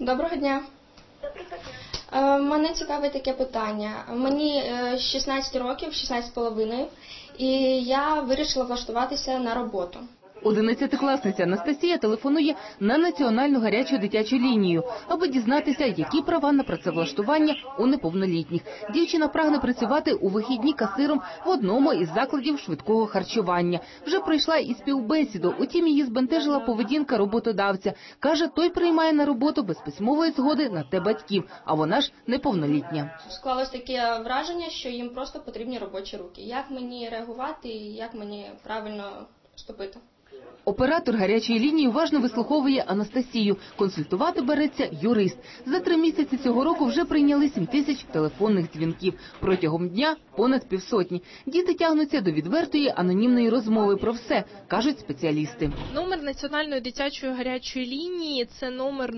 Доброго дня. Е, Мене цікавить таке питання. Мені е, 16 років, 16 з половиною, і я вирішила влаштуватися на роботу. Одинадцятикласниця Анастасія телефонує на національну гарячу дитячу лінію, аби дізнатися, які права на працевлаштування у неповнолітніх. Дівчина прагне працювати у вихідні касиром в одному із закладів швидкого харчування. Вже пройшла і співбесіду. Утім, її збентежила поведінка роботодавця. каже, той приймає на роботу без письмової згоди на те батьків, а вона ж неповнолітня. Склалось таке враження, що їм просто потрібні робочі руки. Як мені реагувати і як мені правильно вступити? Оператор гарячої лінії уважно вислуховує Анастасію. Консультувати береться юрист. За три місяці цього року вже прийняли 7 тисяч телефонних дзвінків. Протягом дня понад півсотні. Діти тягнуться до відвертої анонімної розмови про все, кажуть спеціалісти. Номер національної дитячої гарячої лінії це номер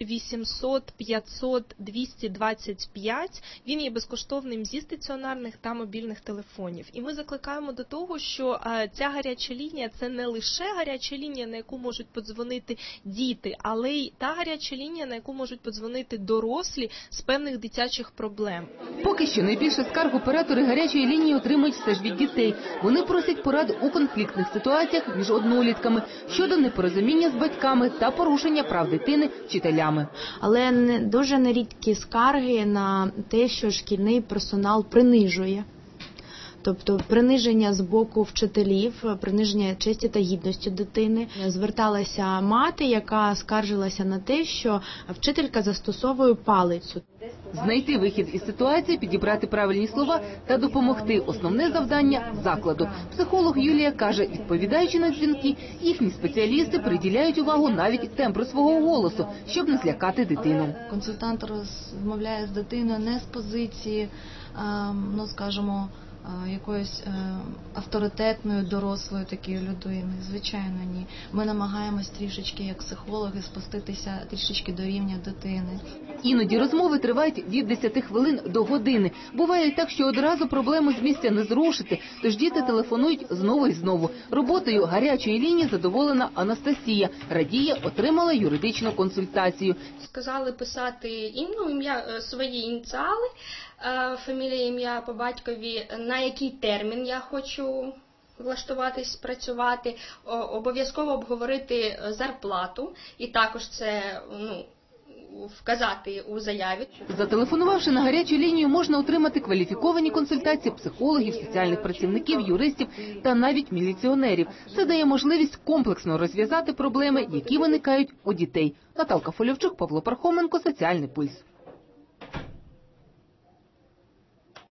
0800 500 225. Він є безкоштовним зі стаціонарних та мобільних телефонів. І ми закликаємо до того, що е, ця гаряча лінія це не лише гаряча лінія, на яку можуть подзвонити діти, але й та гаряча лінія, на яку можуть подзвонити дорослі з певних дитячих проблем. Поки що найбільше скарг оператори гарячої лінії отримують все ж від дітей. Вони просять порад у конфліктних ситуаціях між однолітками щодо непорозуміння з батьками та порушення прав дитини вчителями. але не дуже нерідкі скарги на те, що шкільний персонал принижує. Тобто приниження з боку вчителів, приниження честі та гідності дитини. Зверталася мати, яка скаржилася на те, що вчителька застосовує палицю. Знайти вихід із ситуації, підібрати правильні слова та допомогти основне завдання закладу. Психолог Юлія каже, відповідаючи на дзвінки, їхні спеціалісти приділяють увагу навіть тембру свого голосу, щоб не злякати дитину. консультант розмовляє з дитиною не з позиції, ем, ну скажімо, е, якоїсь е, авторитетної дорослої такої людини. Звичайно, ні. Ми намагаємось трішечки, як психологи, спуститися трішечки до рівня дитини. Іноді розмови тривають від 10 хвилин до години. Буває і так, що одразу проблему з місця не зрушити, тож діти телефонують знову і знову. Роботою гарячої лінії задоволена Анастасія. Радіє, отримала юридичну консультацію. Сказали писати ім- ну, ім'я е, свої ініціали, фамілія, ім'я по батькові, на який термін я хочу влаштуватись працювати, обов'язково обговорити е, зарплату, і також це ну, вказати у заяві. Зателефонувавши на гарячу лінію, можна отримати кваліфіковані консультації психологів, соціальних працівників, юристів та навіть міліціонерів. Це дає можливість комплексно розв'язати проблеми, які виникають у дітей. Наталка Фольовчук, Павло Пархоменко, Соціальний пульс.